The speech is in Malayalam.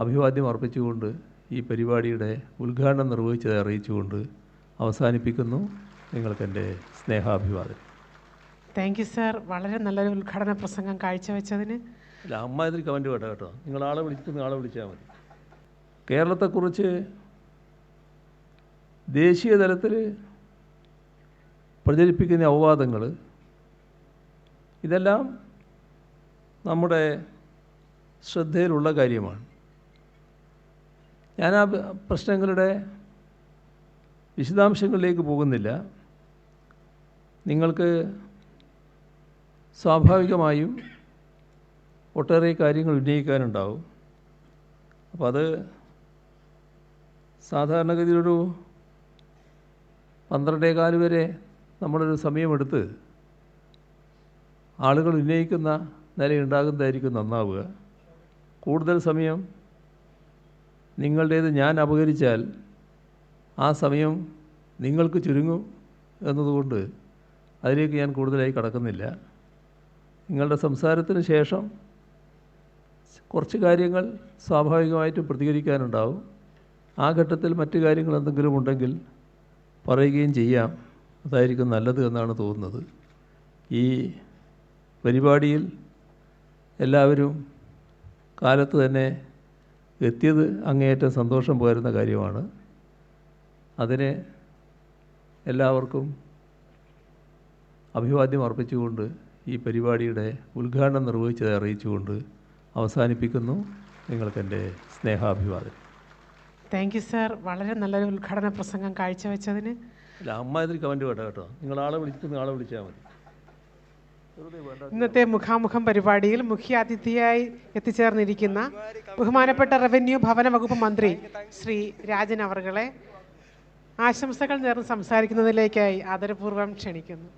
അഭിവാദ്യം അർപ്പിച്ചുകൊണ്ട് ഈ പരിപാടിയുടെ ഉദ്ഘാടനം നിർവഹിച്ചത് അറിയിച്ചുകൊണ്ട് അവസാനിപ്പിക്കുന്നു നിങ്ങൾക്കെന്റെ സ്നേഹാഭിവാദം താങ്ക് യു സാർ വളരെ നല്ലൊരു ഉദ്ഘാടന പ്രസംഗം കാഴ്ചവെച്ചതിന്. അല്ല അമ്മ ഇതിൽ കമന്റ് വേണ്ട കേട്ടോ. നിങ്ങൾ ആളെ വിളിച്ചിട്ട് ആളെ വിളിച്ചാൽ മതി. കേരളത്തെക്കുറിച്ച് ദേശീയ തലത്തിൽ പ്രചരിപ്പിക്കുന്ന അപവാദങ്ങൾ ഇതെല്ലാം നമ്മുടെ ശ്രദ്ധയിലുള്ള കാര്യമാണ്. ഞാൻ ആ പ്രശ്നങ്ങളുടെ വിശദാംശങ്ങളിലേക്ക് പോകുന്നില്ല. നിങ്ങൾക്ക് സ്വാഭാവികമായും ഒട്ടേറെ കാര്യങ്ങൾ ഉന്നയിക്കാനുണ്ടാവും. അപ്പോൾ അത് സാധാരണഗതിയിലൊരു പന്ത്രണ്ടേകാൽ വരെ നമ്മളൊരു സമയമെടുത്ത് ആളുകൾ ഉന്നയിക്കുന്ന നിലയുണ്ടാകുന്നതായിരിക്കും നന്നാവുക. കൂടുതൽ സമയം നിങ്ങളുടേത് ഞാൻ അപകരിച്ചാൽ ആ സമയം നിങ്ങൾക്ക് ചുരുങ്ങും എന്നതുകൊണ്ട് അതിലേക്ക് ഞാൻ കൂടുതലായി കടക്കുന്നില്ല. നിങ്ങളുടെ സംസാരത്തിന് ശേഷം കുറച്ച് കാര്യങ്ങൾ സ്വാഭാവികമായിട്ടും പ്രതികരിക്കാനുണ്ടാവും. ആ ഘട്ടത്തിൽ മറ്റ് കാര്യങ്ങൾ എന്തെങ്കിലും ഉണ്ടെങ്കിൽ പറയുകയും ചെയ്യാം. അതായിരിക്കും നല്ലത് എന്നാണ് തോന്നുന്നത്. ഈ പരിപാടിയിൽ എല്ലാവരും കാലത്ത് തന്നെ എത്തിയത് അങ്ങേയറ്റം സന്തോഷം പകരുന്ന കാര്യമാണ്. അതിനെ എല്ലാവർക്കും അഭിവാദ്യം അർപ്പിച്ചുകൊണ്ട് ഈ പരിപാടിയുടെ ഉദ്ഘാടനം നിർവഹിച്ചത് അറിയിച്ചുകൊണ്ട് അവസാനിപ്പിക്കുന്നു. നിങ്ങൾക്കെന്റെ സ്നേഹാഭിവാദം താങ്ക് യു സാർ വളരെ നല്ലൊരു ഉദ്ഘാടന പ്രസംഗം കാഴ്ചവെച്ചതിന്. അല്ല അമ്മ ഇതിൽ കമന്റ് വേണ്ട കേട്ടോ. നിങ്ങൾ ആളെ വിളിച്ചിട്ട് ആളെ വിളിച്ചാൽ മതി. ഇന്നത്തെ മുഖാമുഖം പരിപാടിയിൽ മുഖ്യാതിഥിയായി എത്തിച്ചേർന്നിരിക്കുന്ന ബഹുമാനപ്പെട്ട റവന്യൂ ഭവന വകുപ്പ് മന്ത്രി ശ്രീ രാജൻ അവർകളെ ആശംസകൾ നേർന്ന് സംസാരിക്കുന്നതിലേക്കായി ആദരപൂർവം ക്ഷണിക്കുന്നു.